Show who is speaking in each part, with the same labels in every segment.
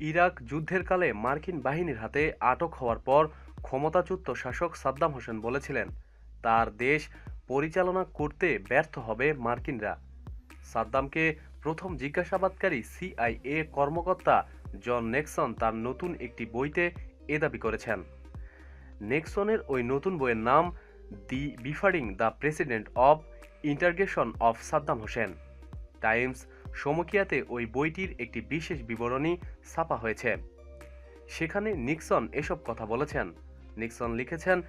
Speaker 1: Iraq যুদ্ধের কালে মার্কিন বাহিনীর হাতে আটক হওয়ার পর ক্ষমতাচ্যুত শাসক সাদ্দাম হোসেন বলেছিলেন, তার দেশ পরিচালনা করতে ব্যর্থ হবে মার্কিনরা। সাদ্দামকে প্রথম জিজ্ঞাসাবাদকারী সিআইএ কর্মকর্তা জন নেক্সন তার নতুন একটি বইতে এ দাবি করেছেন। নেক্সনের ওই নতুন বইয়ের নাম the debriefing the president of interrogation of Saddam Hussein. Times সমকিয়াতে ওই বইটির একটি বিশেষ বিবরণী ছাপা হয়েছে। সেখানে নিক্সন এসব কথা বলেছেন। নিক্সন লিখেছেন,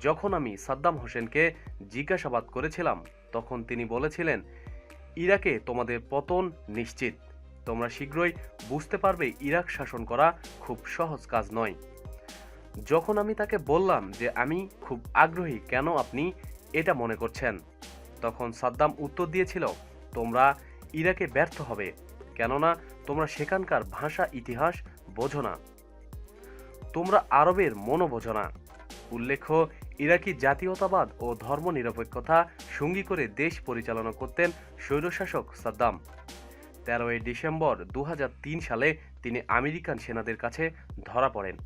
Speaker 1: যখন আমি সাদ্দাম হোসেনকে জিজ্ঞাসাবাদ করেছিলাম, তখন তিনি বলেছিলেন, ইরাকে তোমাদের পতন নিশ্চিত। তোমরা শীঘ্রই বুঝতে পারবে ইরাক শাসন করা খুব সহজ কাজ নয়। যখন আমি তাকে বললাম যে আমি খুব আগ্রহী কেন আপনি এটা মনে করছেন তখন সাদ্দাম উত্তর দিয়েছিল, তোমরা ইরাকে ব্যর্থ হবে। কেননা তোমরা সেখানকার ভাষা, ইতিহাস বোঝো না। তোমরা আরবের মনও বোঝো না। উল্লেখ্য, ইরাকি জাতীয়তাবাদ ও ধর্মনিরপেক্ষতা সঙ্গী করে দেশ পরিচালনা করতেন স্বৈরশাসক সাদ্দাম। তেরোই ডিসেম্বর দু হাজার তিন সালে তিনি আমেরিকান সেনাদের কাছে ধরা পড়েন।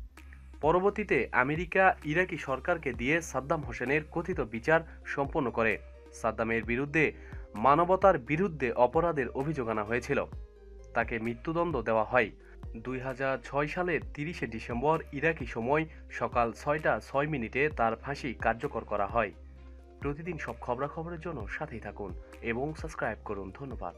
Speaker 1: পরবর্তীতে আমেরিকা ইরাকি সরকারকে দিয়ে সাদ্দাম হোসেনের কথিত বিচার সম্পন্ন করে। সাদ্দামের বিরুদ্ধে মানবতার বিরুদ্ধে অপরাধের অভিযোগ আনা হয়েছিল। তাকে মৃত্যুদণ্ড দেওয়া হয়। দুই হাজার ছয় সালের তিরিশে ডিসেম্বর ইরাকি সময় সকাল ছয়টা ছয় মিনিটে তার ফাঁসি কার্যকর করা হয়। প্রতিদিন সব খবরাখবরের জন্য সাথেই থাকুন এবং সাবস্ক্রাইব করুন। ধন্যবাদ।